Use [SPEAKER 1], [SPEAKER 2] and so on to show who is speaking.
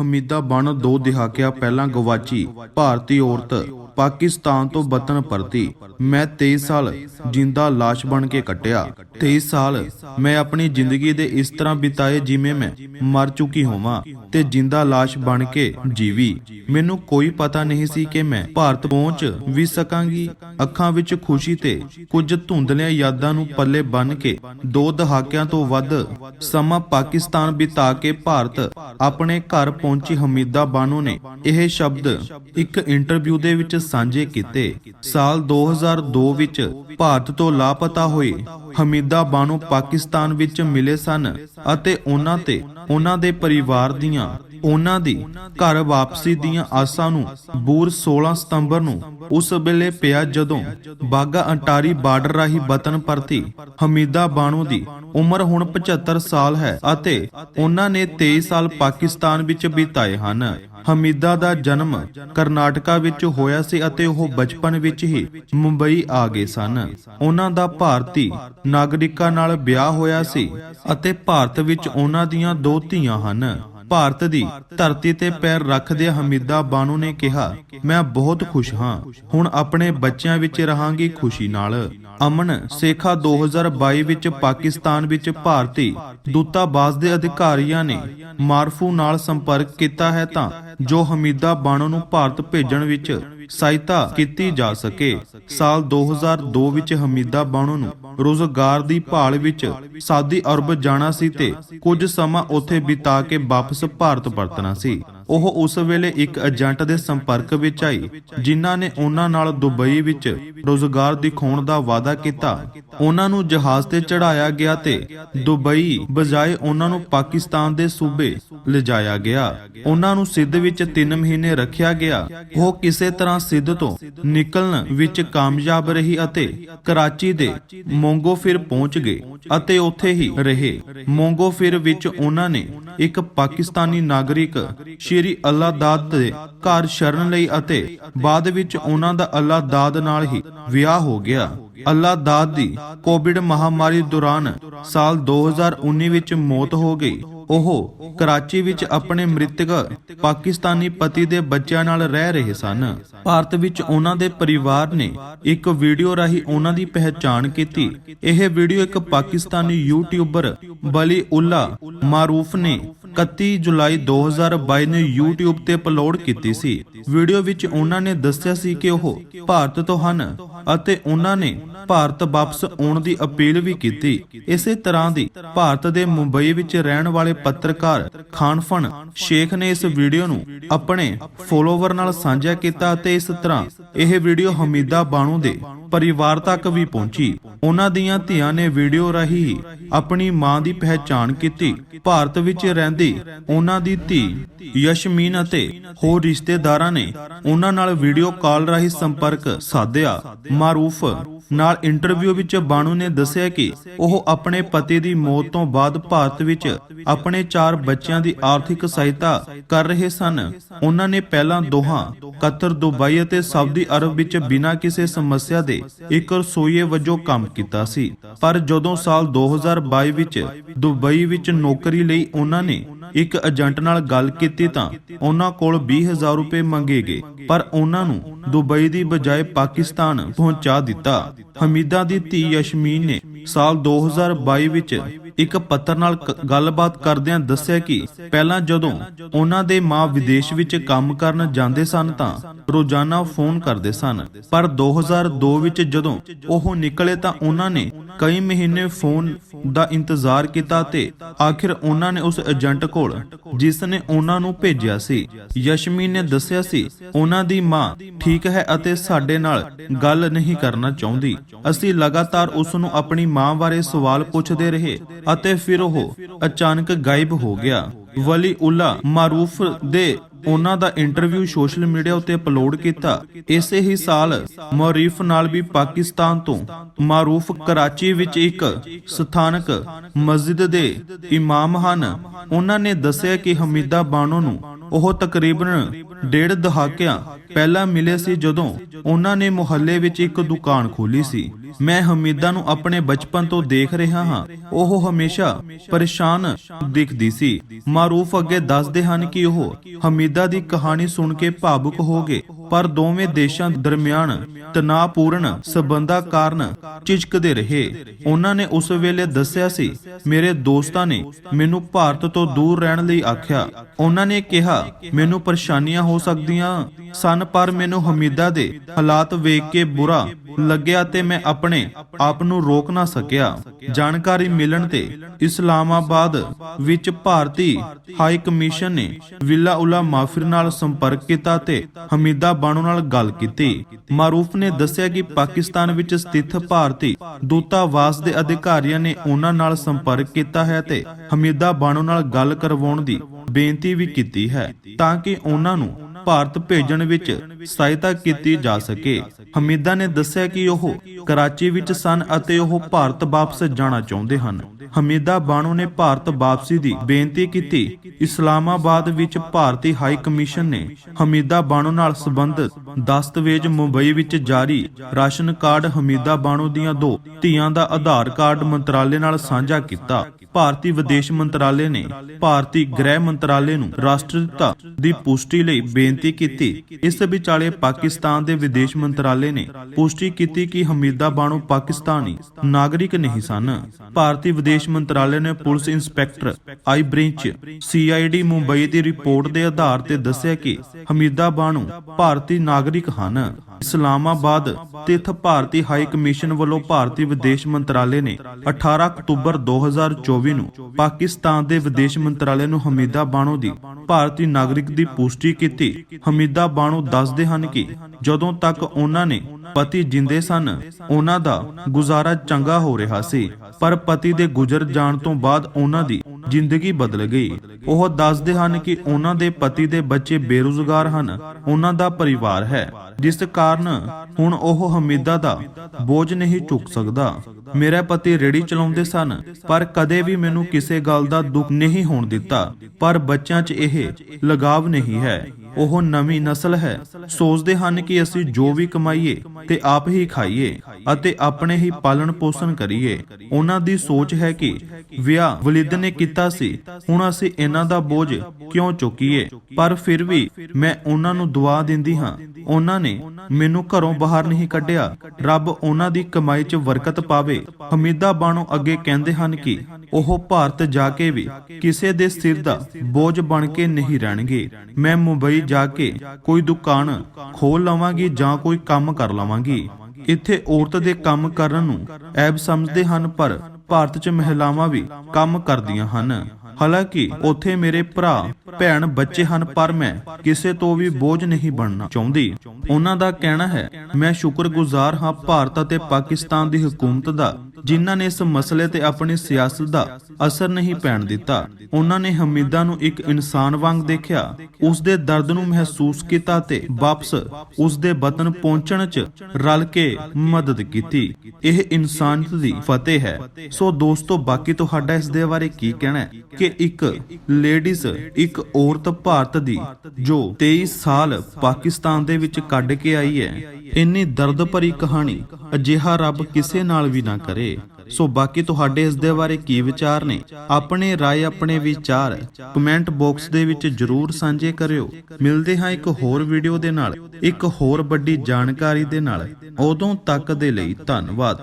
[SPEAKER 1] ਹਮੀਦਾ ਬਣ ਦੋ ਦਹਾਕਿਆਂ ਪਹਿਲਾਂ ਗਵਾਚੀ ਭਾਰਤੀ ਔਰਤ। ਪਾਕਿਸਤਾਨ ਤੋਂ ਵਤਨ ਪਰਤੀ। ਮੈਂ 23 ਸਾਲ ਜਿੰਦਾ ਲਾਸ਼ ਬਣ ਕੇ ਕੱਟਿਆ। 23 ਸਾਲ ਮੈਂ ਆਪਣੀ ਜ਼ਿੰਦਗੀ ਦੇ ਇਸ ਤਰ੍ਹਾਂ ਬਿਤਾਏ ਜਿਵੇਂ ਮੈਂ ਮਰ ਚੁੱਕੀ ਹੋਵਾਂ ਤੇ ਜਿੰਦਾ ਲਾਸ਼ ਬਣ ਕੇ ਜੀਵੀ। ਮੈਨੂੰ ਕੋਈ ਪਤਾ ਨਹੀਂ ਸੀ ਕਿ ਮੈਂ ਭਾਰਤ ਪਹੁੰਚ ਵੀ ਸਕਾਂਗੀ। ਅੱਖਾਂ ਵਿੱਚ ਖੁਸ਼ੀ ਤੇ ਕੁਝ ਧੁੰਦਲੀਆਂ ਯਾਦਾਂ ਨੂੰ ਪੱਲੇ ਬੰਨ ਕੇ ਦੋ ਦਹਾਕਿਆਂ ਤੋਂ ਵੱਧ ਸਮਾਂ ਪਾਕਿਸਤਾਨ ਬਿਤਾ ਕੇ ਭਾਰਤ ਆਪਣੇ ਘਰ ਪਹੁੰਚੀ ਹਮੀਦਾ ਬਾਨੋ ਨੇ। ਇਹ ਸ਼ਬਦ ਇੱਕ ਇੰਟਰਵਿਊ ਦੇ ਵਿੱਚ ਸਾਂਝੇ ਕੀਤੇ। ਸਾਲ 2002 ਵਿੱਚ ਭਾਰਤ ਤੋਂ ਲਾਪਤਾ ਹੋਏ ਹਮੀਦਾ ਬਾਨੋ ਪਾਕਿਸਤਾਨ ਵਿੱਚ ਮਿਲੇ ਸਨ ਅਤੇ ਉਹਨਾਂ ਤੇ ਉਹਨਾਂ ਦੇ ਪਰਿਵਾਰ ਦੀਆਂ ਉਹਨਾਂ ਦੀ ਘਰ ਵਾਪਸੀ ਦੀਆਂ ਆਸਾਂ ਨੂੰ ਬੂਰ 16 ਸਤੰਬਰ ਨੂੰ ਉਸ ਵੇਲੇ ਪਿਆ ਜਦੋਂ ਬਾਗਾ ਅੰਟਾਰੀ ਬਾਰਡਰ ਰਾਹੀਂ ਵਤਨ ਪਰਤੀ ਹਮੀਦਾ ਬਾਨੋ ਦੀ ਉਮਰ ਹੁਣ 75 ਸਾਲ ਹੈ ਅਤੇ ਉਹਨਾਂ ਨੇ 23 ਸਾਲ ਪਾਕਿਸਤਾਨ ਵਿੱਚ ਬਿਤਾਏ ਹਨ। ਹਮੀਦਾ ਦਾ ਜਨਮ ਕਰਨਾਟਕਾ ਵਿੱਚ ਹੋਇਆ ਸੀ ਅਤੇ ਉਹ ਬਚਪਨ ਵਿੱਚ ਹੀ ਮੁੰਬਈ ਆ ਗਏ ਸਨ। ਉਹਨਾਂ ਦਾ ਭਾਰਤੀ ਨਾਗਰਿਕਾਂ ਨਾਲ ਵਿਆਹ ਹੋਇਆ ਸੀ ਅਤੇ ਭਾਰਤ ਵਿੱਚ ਉਹਨਾਂ ਦੀਆਂ ਦੋ ਧੀਆਂ ਹਨ। ਭਾਰਤ ਦੀ ਧਰਤੀ ਤੇ ਪੈਰ ਰੱਖਦੇ ਹਮੀਦਾ ਬਾਨੋ ਨੇ ਕਿਹਾ, ਮੈਂ ਬਹੁਤ ਖੁਸ਼ ਹਾਂ। ਹੁਣ ਆਪਣੇ ਬੱਚਿਆਂ ਵਿੱਚ ਰਹਾਂਗੀ ਖੁਸ਼ੀ ਨਾਲ। ਅਮਨ, ਸੇਖਾ 2022 ਵਿੱਚ ਪਾਕਿਸਤਾਨ ਵਿੱਚ ਭਾਰਤੀ ਦੂਤਾਵਾਸ ਦੇ ਅਧਿਕਾਰੀਆਂ ਨੇ ਮਾਰਫੂ ਨਾਲ ਸੰਪਰਕ ਕੀਤਾ ਹੈ ਤਾਂ ਜੋ ਹਮੀਦਾ ਬਾਨੂ ਨੂੰ ਭਾਰਤ ਭੇਜਣ ਵਿੱਚ ਸਹਾਇਤਾ ਕੀਤੀ ਜਾ ਸਕੇ। ਸਾਲ 2002 ਵਿੱਚ ਹਮੀਦਾ ਬਾਨੋ ਨੂੰ ਰੋਜ਼ਗਾਰ ਦੀ ਭਾਲ ਵਿੱਚ ਸਾਊਦੀ ਅਰਬ ਜਾਣਾ ਸੀ ਤੇ ਕੁਝ ਸਮਾਂ ਉੱਥੇ ਬਿਤਾ ਕੇ ਵਾਪਸ ਭਾਰਤ ਪਰਤਣਾ ਸੀ। ਉਹ ਉਸ ਵੇਲੇ ਇੱਕ ਏਜੰਟ ਦੇ ਸੰਪਰਕ ਵਿੱਚ ਆਈ, ਜਿਨ੍ਹਾਂ ਨੇ ਉਹਨਾਂ ਨਾਲ ਦੁਬਈ ਵਿੱਚ ਰੋਜ਼ਗਾਰ ਦਿਖਾਉਣ ਦਾ ਵਾਅਦਾ ਕੀਤਾ। ਉਹਨਾਂ ਨੂੰ ਜਹਾਜ਼ ਤੇ ਚੜਾਇਆ ਗਿਆ ਤੇ ਦੁਬਈ ਬਜਾਏ ਉਹਨਾਂ ਨੂੰ ਪਾਕਿਸਤਾਨ ਦੇ ਸੂਬੇ ਲਿਜਾਇਆ ਗਿਆ। ਉਹਨਾਂ ਨੂੰ ਸਿੱਧ ਵਿੱਚ 3 ਮਹੀਨੇ ਰੱਖਿਆ ਗਿਆ। ਉਹ ਕਿਸੇ ਤਰ੍ਹਾਂ ਸਿੱਧ ਤੋਂ ਨਿਕਲਣ ਵਿੱਚ ਕਾਮਯਾਬ ਰਹੀ ਅਤੇ ਕਰਾਚੀ ਦੇ ਮੋਂਗੋਫਿਰ ਪਹੁੰਚ ਗਏ ਅਤੇ ਉੱਥੇ ਹੀ ਰਹੇ। ਮੋਂਗੋਫਿਰ ਵਿੱਚ ਉਹਨਾਂ ਨੇ ਇੱਕ ਪਾਕਿਸਤਾਨੀ ਨਾਗਰਿਕ ਸ਼੍ਰੀ ਅੱਲਾ ਦਾਦ ਦੇ ਘਰ ਸ਼ਰਨ ਲਈ ਅਤੇ ਬਾਅਦ ਵਿੱਚ ਉਹਨਾਂ ਦਾ ਅੱਲਾ ਦਾਦ ਨਾਲ ਹੀ ਵਿਆਹ ਹੋ ਗਿਆ। ਅੱਲਾ ਦਾਦ ਦੀ ਕੋਵਿਡ ਮਹਾਮਾਰੀ ਦੌਰਾਨ ਸਾਲ 2019 ਵਿੱਚ ਮੌਤ ਹੋ ਗਈ। ਉਹ ਕਰਾਚੀ ਵਿੱਚ ਆਪਣੇ ਮ੍ਰਿਤਕ ਪਾਕਿਸਤਾਨੀ ਪਤੀ ਦੇ ਬੱਚਿਆਂ ਨਾਲ ਰਹਿ ਰਹੇ ਸਨ। ਭਾਰਤ ਵਿੱਚ ਉਹਨਾਂ ਦੇ ਪਰਿਵਾਰ ਨੇ ਇੱਕ ਵੀਡੀਓ ਰਾਹੀਂ ਉਹਨਾਂ ਦੀ ਪਹਿਚਾਣ ਕੀਤੀ। ਇਹ ਵੀਡੀਓ ਇੱਕ ਪਾਕਿਸਤਾਨੀ ਯੂਟਿਊਬਰ ਬਲੀ ਉਲਾ ਮਾਰੂਫ ਨੇ 31 ਜੁਲਾਈ 2022 ਨੂੰ YouTube ਤੇ ਅਪਲੋਡ ਕੀਤੀ ਸੀ। ਵੀਡੀਓ ਵਿੱਚ ਉਹਨਾਂ ਨੇ ਦੱਸਿਆ ਸੀ ਕਿ ਉਹ ਭਾਰਤ ਤੋਂ ਹਨ ਅਤੇ ਉਹਨਾਂ ਨੇ ਭਾਰਤ ਵਾਪਸ ਆਉਣ ਦੀ ਅਪੀਲ ਵੀ ਕੀਤੀ। ਇਸੇ ਤਰ੍ਹਾਂ ਦੀ ਭਾਰਤ ਦੇ ਮੁੰਬਈ ਵਿੱਚ ਰਹਿਣ ਵਾਲੇ ਪੱਤਰਕਾਰ ਖਾਨਫਨ ਸ਼ੇਖ ਨੇ ਇਸ ਵੀਡੀਓ ਨੂੰ ਆਪਣੇ ਫੋਲੋਵਰ ਨਾਲ ਸਾਂਝਾ ਕੀਤਾ ਅਤੇ ਇਸ ਤਰ੍ਹਾਂ ਇਹ ਵੀਡੀਓ ਹਮੀਦਾ ਬਾਣੂ ਦੇ ਪਰਿਵਾਰ ਤੱਕ ਵੀ ਪਹੁੰਚੀ। ਉਹਨਾਂ ਦੀਆਂ ਧੀਆਂ ਨੇ ਵੀਡੀਓ ਰਾਹੀਂ ਆਪਣੀ ਮਾਂ ਦੀ ਪਹਿਚਾਣ ਕੀਤੀ। ਭਾਰਤ ਵਿੱਚ ਰਹਿੰਦੀ ਉਹਨਾਂ ਦੀ ਧੀ ਯਸ਼ਮੀਨ ਅਤੇ ਹੋਰ ਰਿਸ਼ਤੇਦਾਰਾਂ ਨੇ ਉਹਨਾਂ ਨਾਲ ਵੀਡੀਓ ਕਾਲ ਰਾਹੀਂ ਸੰਪਰਕ ਸਾਧਿਆ। ਮਾਰੂਫ ਨਾਲ ਇੰਟਰਵਿਊ ਵਿੱਚ ਬਾਣੂ ਨੇ ਦੱਸਿਆ ਕਿ ਉਹ ਆਪਣੇ ਪਤੀ ਦੀ ਮੌਤ ਤੋਂ ਬਾਅਦ ਭਾਰਤ ਵਿੱਚ ਆਪਣੇ ਚਾਰ ਬੱਚਿਆਂ ਦੀ ਆਰਥਿਕ ਸਹਾਇਤਾ ਕਰ ਰਹੇ ਸਨ। ਉਹਨਾਂ ਨੇ ਪਹਿਲਾਂ ਦੋਹਾਂ, ਕਤਰ, ਦੁਬਈ ਅਤੇ ਸਾਊਦੀ ਅਰਬ ਵਿੱਚ ਬਿਨਾਂ ਕਿਸੇ ਸਮੱਸਿਆ ਦੇ ਇੱਕ ਰਸੋਈਏ ਵਜੋਂ ਕੰਮ ਕੀਤਾ ਸੀ। ਪਰ ਜਦੋਂ ਸਾਲ 2022 ਵਿੱਚ, ਦੁਬਈ ਵਿੱਚ ਨੌਕਰੀ ਲਈ ਉਹਨਾਂ ਨੇ ਇੱਕ ਏਜੰਟ ਨਾਲ ਗੱਲ ਕੀਤੀ ਤਾਂ ਉਹਨਾਂ ਕੋਲ 20000 ਰੁਪਏ ਮੰਗੇ ਗਏ, ਪਰ ਉਹਨਾਂ ਨੂੰ ਦੁਬਈ ਦੀ ਬਜਾਏ ਪਾਕਿਸਤਾਨ ਪਹੁੰਚਾ ਦਿੱਤਾ। ਹਮੀਦਾ ਦੀ ਧੀ ਯਸ਼ਮੀਨ ਨੇ ਸਾਲ 2022 ਵਿੱਚ ਇੱਕ ਪੱਤਰ ਨਾਲ ਗੱਲਬਾਤ ਕਰਦਿਆਂ ਦੱਸਿਆ ਕਿ ਪਹਿਲਾਂ ਜਦੋਂ ਉਹਨਾਂ ਦੇ ਮਾਂ ਵਿਦੇਸ਼ ਵਿੱਚ ਕੰਮ ਕਰਨ ਜਾਂਦੇ ਸਨ ਤਾਂ ਰੋਜ਼ਾਨਾ ਫੋਨ ਕਰਦੇ ਸਨ। ਪਰ 2002 ਵਿੱਚ ਜਦੋਂ ਉਹ ਨਿਕਲੇ ਤਾਂ ਉਹਨਾਂ ਨੇ ਕਈ ਮਹੀਨੇ ਫੋਨ ਦਾ ਇੰਤਜ਼ਾਰ ਕੀਤਾ ਤੇ ਆਖਿਰ ਉਹਨਾਂ ਨੇ ਉਸ ਏਜੰਟ ਕੋਲ, ਜਿਸ ਨੇ ਉਹਨਾਂ ਨੂੰ ਭੇਜਿਆ ਸੀ, ਯਸ਼ਮੀ ਨੇ ਦੱਸਿਆ ਸੀ, ਉਹਨਾਂ ਦੀ ਮਾਂ ਠੀਕ ਹੈ ਅਤੇ ਸਾਡੇ ਨਾਲ ਗੱਲ ਨਹੀਂ ਕਰਨਾ ਚਾਹੁੰਦੀ। ਅਸੀਂ ਲਗਾਤਾਰ ਉਸ ਨੂੰ ਆਪਣੀ ਮਾਂ ਬਾਰੇ ਸਵਾਲ ਪੁੱਛਦੇ ਰਹੇ ਅਤੇ ਫਿਰ ਉਹ ਅਚਾਨਕ ਗਾਇਬ ਹੋ ਗਿਆ। ਵਲੀ ਉਲਾ ਮਾਰੂਫ ਦੇ ਉਹਨਾਂ ਦਾ ਇੰਟਰਵਿਊ ਸੋਸ਼ਲ ਮੀਡੀਆ ਉੱਤੇ ਅਪਲੋਡ ਕੀਤਾ। ਇਸੇ ਹੀ ਸਾਲ ਮੌਰੀਫ ਨਾਲ ਵੀ ਪਾਕਿਸਤਾਨ ਤੋਂ ਮਾਰੂਫ ਕਰਾਚੀ ਵਿੱਚ ਇੱਕ ਸਥਾਨਕ ਮਸਜਿਦ ਦੇ ਇਮਾਮ ਹਨ। ਉਹਨਾਂ ਨੇ ਦੱਸਿਆ ਕਿ ਹਮੀਦਾ ਬਾਨੋ ਨੂੰ ਉਹ ਤਕਰੀਬਨ ਡੇਢ ਦਹਾਕਿਆਂ ਪਹਿਲਾਂ ਮਿਲੇ ਸੀ ਜਦੋਂ ਉਹਨਾਂ ਨੇ ਮੁਹੱਲੇ ਵਿੱਚ ਇੱਕ ਦੁਕਾਨ ਖੋਲੀ ਸੀ। ਮੈਂ ਹਮੀਦਾ ਨੂੰ ਆਪਣੇ ਬਚਪਨ ਤੋਂ ਦੇਖ ਰਿਹਾ ਹਾਂ। ਉਹ ਹਮੇਸ਼ਾ ਪਰੇਸ਼ਾਨ ਦਿਖਦੀ ਸੀ। ਮਾਰੂਫ ਅੱਗੇ ਦੱਸਦੇ ਹਨ ਕਿ ਉਹ ਹਮੀਦਾ ਦੀ ਕਹਾਣੀ ਸੁਣ ਕੇ ਭਾਵੁਕ ਹੋ ਗਏ। ਪਰ ਦੋਵੇਂ ਦੇਸ਼ਾਂ ਦਰਮਿਆਨ ਤਣਾਅਪੂਰਨ ਸਬੰਧਾਂ ਕਾਰਨ ਝਿਜਕਦੇ ਰਹੇ। ਉਹਨਾਂ ਨੇ ਉਸ ਵੇਲੇ ਦੱਸਿਆ ਸੀ, ਮੇਰੇ ਦੋਸਤਾਂ ਨੇ ਮੈਨੂੰ ਭਾਰਤ ਤੋਂ ਦੂਰ ਰਹਿਣ ਲਈ ਆਖਿਆ। ਉਹਨਾਂ ਨੇ ਕਿਹਾ, ਮੈਨੂੰ ਪਰੇਸ਼ਾਨੀਆਂ ਹੋ ਸਕਦੀਆਂ ਸਨ, ਪਰ ਮੈਨੂੰ ਹਮੀਦਾ ਦੇ ਹਾਲਾਤ ਵੇਖ ਕੇ ਬੁਰਾ ਲੱਗਿਆ ਤੇ ਮੈਂ ਆਪਣੇ ਆਪ ਨੂੰ ਰੋਕ ਨਾ ਸਕਿਆ। ਜਾਣਕਾਰੀ ਮਿਲਣ ਤੇ ਇਸਲਾਮਾਬਾਦ ਵਿੱਚ ਭਾਰਤੀ ਹਾਈ ਕਮਿਸ਼ਨ ਨੇ ਵਿਲਾ ਉਲਾ ਮਾਫਿਰ ਨਾਲ ਸੰਪਰਕ ਕੀਤਾ ਤੇ ਹਮੀਦਾ ਬਾਨੋ ਨਾਲ ਗੱਲ ਕੀਤੀ। ਮਾਰੂਫ ਨੇ ਦੱਸਿਆ ਕਿ ਪਾਕਿਸਤਾਨ ਵਿੱਚ ਸਥਿਤ ਭਾਰਤੀ ਦੂਤਾਵਾਸ ਦੇ ਅਧਿਕਾਰੀਆਂ ਨੇ ਉਹਨਾਂ ਨਾਲ ਸੰਪਰਕ ਕੀਤਾ ਹੈ ਤੇ ਹਮੀਦਾ ਬਾਨੋ ਨਾਲ ਗੱਲ ਕਰਵਾਉਣ ਦੀ ਬੇਨਤੀ ਵੀ ਕੀਤੀ ਹੈ ਤਾਂ ਕਿ ਉਹਨਾਂ ਨੂੰ ਭਾਰਤ ਭੇਜਣ ਵਿੱਚ ਸਹਾਇਤਾ ਕੀਤੀ ਜਾ ਸਕੇ। ਹਮੀਦਾ ਨੇ ਦੱਸਿਆ ਕਿ ਉਹ ਕਰਾਚੀ ਵਿੱਚ ਸਨ ਅਤੇ ਉਹ ਭਾਰਤ ਵਾਪਸ ਜਾਣਾ ਚਾਹੁੰਦੇ ਹਨ। ਹਮੀਦਾ ਬਾਨੋ ਨੇ ਭਾਰਤ ਵਾਪਸੀ ਦੀ ਬੇਨਤੀ ਕੀਤੀ। ਇਸਲਾਮਾਬਾਦ ਵਿੱਚ ਭਾਰਤੀ ਹਾਈ ਕਮਿਸ਼ਨ ਨੇ ਹਮੀਦਾ ਬਾਨੋ ਨਾਲ ਸੰਬੰਧਿਤ ਦਸਤਾਵੇਜ਼ ਮੁੰਬਈ ਵਿੱਚ ਜਾਰੀ ਰਾਸ਼ਨ ਕਾਰਡ ਹਮੀਦਾ ਬਾਨੋ ਦੀਆਂ ਦੋ ਧੀਆਂ ਦਾ ਆਧਾਰ ਕਾਰਡ ਮੰਤਰਾਲੇ ਨਾਲ ਸਾਂਝਾ ਕੀਤਾ। ਭਾਰਤੀ ਵਿਦੇਸ਼ ਮੰਤਰਾਲੇ ਨੇ ਭਾਰਤੀ ਗ੍ਰਹਿ ਮੰਤਰਾਲੇ ਨੂੰ ਰਾਸ਼ਟਰਤਾ ਦੀ ਪੁਸ਼ਟੀ ਲਈ ਬੇਨਤੀ ਕੀਤੀ। ਇਸ ਵਿਚਾਲੇ ਪਾਕਿਸਤਾਨ ਦੇ ਵਿਦੇਸ਼ ਮੰਤਰਾਲੇ ਨੇ ਪੁਸ਼ਟੀ ਕੀਤੀ ਕਿ ਹਮੀਦਾ ਬਾਨੋ ਪਾਕਿਸਤਾਨੀ ਨਾਗਰਿਕ ਨਹੀਂ ਸਨ। ਭਾਰਤੀ ਵਿਦੇਸ਼ ਮੰਤਰਾਲੇ ਨੇ ਪੁਲਿਸ ਇੰਸਪੈਕਟਰ ਆਈ ਬ੍ਰਿੰਚ ਸੀਆਈਡੀ ਮੁੰਬਈ ਦੀ ਰਿਪੋਰਟ ਦੇ ਆਧਾਰ ਤੇ ਦੱਸਿਆ ਕਿ ਹਮੀਦਾ ਬਾਨੂ ਭਾਰਤੀ ਨਾਗਰਿਕ ਹਨ। ਇਸਲਾਮਾਬਾਦ ਸਥਿਤ ਭਾਰਤੀ ਹਾਈ ਕਮਿਸ਼ਨ ਵੱਲੋਂ ਭਾਰਤੀ ਵਿਦੇਸ਼ ਮੰਤਰਾਲੇ ਨੇ 18 ਅਕਤੂਬਰ 2024 ਨੂੰ ਪਾਕਿਸਤਾਨ ਦੇ ਵਿਦੇਸ਼ ਮੰਤਰਾਲੇ ਨੂੰ ਹਮੀਦਾ ਬਾਨੂ ਦੀ ਭਾਰਤੀ ਨਾਗਰਿਕ ਦੀ ਪੁਸ਼ਟੀ ਕੀਤੀ। ਹਮੀਦਾ ਬਾਨੋ ਦੱਸਦੇ ਹਨ ਕਿ ਜਦੋਂ ਤੱਕ ਉਹਨਾਂ ਨੇ ਪਤੀ ਜਿੰਦੇ ਸਨ, ਉਹਨਾਂ ਦਾ ਗੁਜ਼ਾਰਾ ਚੰਗਾ ਹੋ ਰਿਹਾ ਸੀ। ਪਰ ਪਤੀ ਦੇ ਗੁਜ਼ਰ ਜਾਣ ਤੋਂ ਬਾਅਦ ਉਹਨਾਂ ਦੀ ਜ਼ਿੰਦਗੀ ਬਦਲ ਗਈ। ਉਹ ਦੱਸਦੇ ਹਨ ਕਿ ਉਹਨਾਂ ਦੇ ਪਤੀ ਦੇ ਬੱਚੇ ਬੇਰੁਜ਼ਗਾਰ ਹਨ। ਉਹਨਾਂ ਦਾ ਪਰਿਵਾਰ ਹੈ, ਜਿਸ ਕਾਰਨ ਹੁਣ ਉਹ ਹਮੀਦਾ ਦਾ ਬੋਝ ਨਹੀਂ ਚੁੱਕ ਸਕਦਾ। ਮੇਰਾ ਪਤੀ ਰੇੜੀ ਚਲਾਉਂਦੇ ਸਨ, ਪਰ ਕਦੇ ਵੀ ਮੈਨੂੰ ਕਿਸੇ ਗੱਲ ਦਾ ਦੁੱਖ ਨਹੀਂ ਹੋਣ ਦਿੱਤਾ। ਪਰ ਬੱਚਿਆਂ 'ਚ ਇਹ ਲਗਾਵ ਨਹੀਂ ਹੈ। ਉਹ ਨਵੀਂ ਨਸਲ ਹੈ। ਸੋਚਦੇ ਹਨ ਕਿ ਅਸੀਂ ਜੋ ਵੀ ਕਮਾਈਏ, ਤੇ ਆਪ ਹੀ ਖਾਈਏ। ਅਤੇ ਆਪਣੇ ਹੀ ਪਾਲਣ ਪੋਸ਼ਣ ਕਰੀਏ। ਉਹਨਾਂ ਦੀ ਸੋਚ ਹੈ ਕਿ ਵਿਆਹ ਵਲਿਦ ਨੇ ਕੀਤਾ ਸੀ। ਹੁਣ ਅਸੀਂ ਇਹਨਾਂ ਦਾ ਬੋਝ ਕਿਉਂ ਚੁੱਕੀਏ? ਪਰ ਫਿਰ ਵੀ ਮੈਂ ਉਹਨਾਂ ਨੂੰ ਦੁਆ ਦਿੰਦੀ ਹਾਂ। ਉਹਨਾਂ ਨੇ ਮੈਨੂੰ ਘਰੋਂ ਬਾਹਰ ਨਹੀਂ ਕੱਢਿਆ। ਰੱਬ ਉਹਨਾਂ ਦੀ ਕਮਾਈ 'ਚ ਬਰਕਤ ਪਾਵੇ। ਹਮੀਦਾ ਬਾਣੋ ਅੱਗੇ ਕਹਿੰਦੇ ਹਨ ਕਿ ਉਹ ਭਾਰਤ ਜਾ ਕੇ ਵੀ ਕਿਸੇ ਦੇ ਸਿਰ ਦਾ ਬੋਝ ਬਣ ਕੇ ਨਹੀਂ ਰਹਿਣਗੇ। ਮੈਂ ਮੁੰਬਈ ਜਾ ਕੇ ਕੋਈ ਦੁਕਾਨ ਖੋਲ ਲਵਾਂਗੀ ਜਾਂ ਕੋਈ ਕੰਮ ਕਰ ਲਵਾਂਗੀ। ਇੱਥੇ ਔਰਤ ਦੇ ਕੰਮ ਕਰਨ ਨੂੰ ਐਬ ਸਮਝਦੇ ਹਨ, ਪਰ ਭਾਰਤ 'ਚ ਮਹਿਲਾਵਾਂ ਵੀ ਕੰਮ ਕਰਦੀਆਂ ਹਨ। ਹਾਲਾਂਕਿ ਉੱਥੇ ਮੇਰੇ ਭਰਾ, ਭੈਣ, ਬੱਚੇ ਹਨ, ਪਰ ਮੈਂ ਕਿਸੇ ਤੋਂ ਵੀ ਬੋਝ ਨਹੀਂ ਬਣਨਾ ਚਾਹੁੰਦੀ। ਉਹਨਾਂ ਦਾ ਕਹਿਣਾ ਹੈ, ਮੈਂ ਸ਼ੁਕਰਗੁਜ਼ਾਰ ਹਾਂ ਭਾਰਤ ਅਤੇ ਪਾਕਿਸਤਾਨ ਦੀ ਹਕੂਮਤ ਦਾ, ਜਿਨ੍ਹਾਂ ਨੇ ਇਸ ਮਸਲੇ ਤੇ ਆਪਣੀ ਸਿਆਸਤ ਦਾ ਅਸਰ ਨਹੀਂ ਪੈਣ ਦਿੱਤਾ। ਉਹਨਾਂ ਨੇ ਹਮੀਦਾ ਨੂੰ ਇੱਕ ਇਨਸਾਨ ਵਾਂਗ ਦੇਖਿਆ। ਉਸ ਦੇ ਦਰਦ ਨੂੰ ਮਹਿਸੂਸ ਕੀਤਾ ਤੇ ਵਾਪਸ ਉਸ ਦੇ ਵਤਨ ਪਹੁੰਚਣ 'ਚ ਰਲ ਕੇ ਮਦਦ ਕੀਤੀ। ਇਹ ਇਨਸਾਨੀਅਤ ਦੀ ਫਤਿਹ ਹੈ। ਸੋ ਦੋਸਤੋ, ਬਾਕੀ ਤੁਹਾਡਾ ਇਸ ਦੇ ਬਾਰੇ ਕੀ ਕਹਿਣਾ ਹੈ? ਕਿ ਇੱਕ ਲੇਡੀਜ਼, ਇੱਕ ਔਰਤ ਭਾਰਤ ਦੀ, ਜੋ 23 ਸਾਲ ਪਾਕਿਸਤਾਨ ਦੇ ਵਿੱਚ ਕੱਢ ਕੇ ਆਈ ਹੈ, ਇੰਨੀ ਦਰਦ ਭਰੀ ਕਹਾਣੀ ਅਜਿਹਾ ਰੱਬ ਕਿਸੇ ਨਾਲ ਵੀ ਨਾ ਕਰੇ। ਸੋ ਬਾਕੀ ਤੁਹਾਡੇ ਇਸ ਦੇ ਬਾਰੇ ਕੀ ਵਿਚਾਰ ਨੇ ਆਪਣੇ رائے ਆਪਣੇ ਵਿਚਾਰ ਕਮੈਂਟ ਬਾਕਸ ਦੇ ਵਿੱਚ ਜਰੂਰ ਸਾਂਝੇ ਕਰਿਓ ਮਿਲਦੇ ਹਾਂ ਇੱਕ ਹੋਰ ਵੀਡੀਓ ਦੇ ਨਾਲ ਇੱਕ ਹੋਰ ਵੱਡੀ ਜਾਣਕਾਰੀ ਦੇ ਨਾਲ ਉਦੋਂ ਤੱਕ ਦੇ ਲਈ ਧੰਨਵਾਦ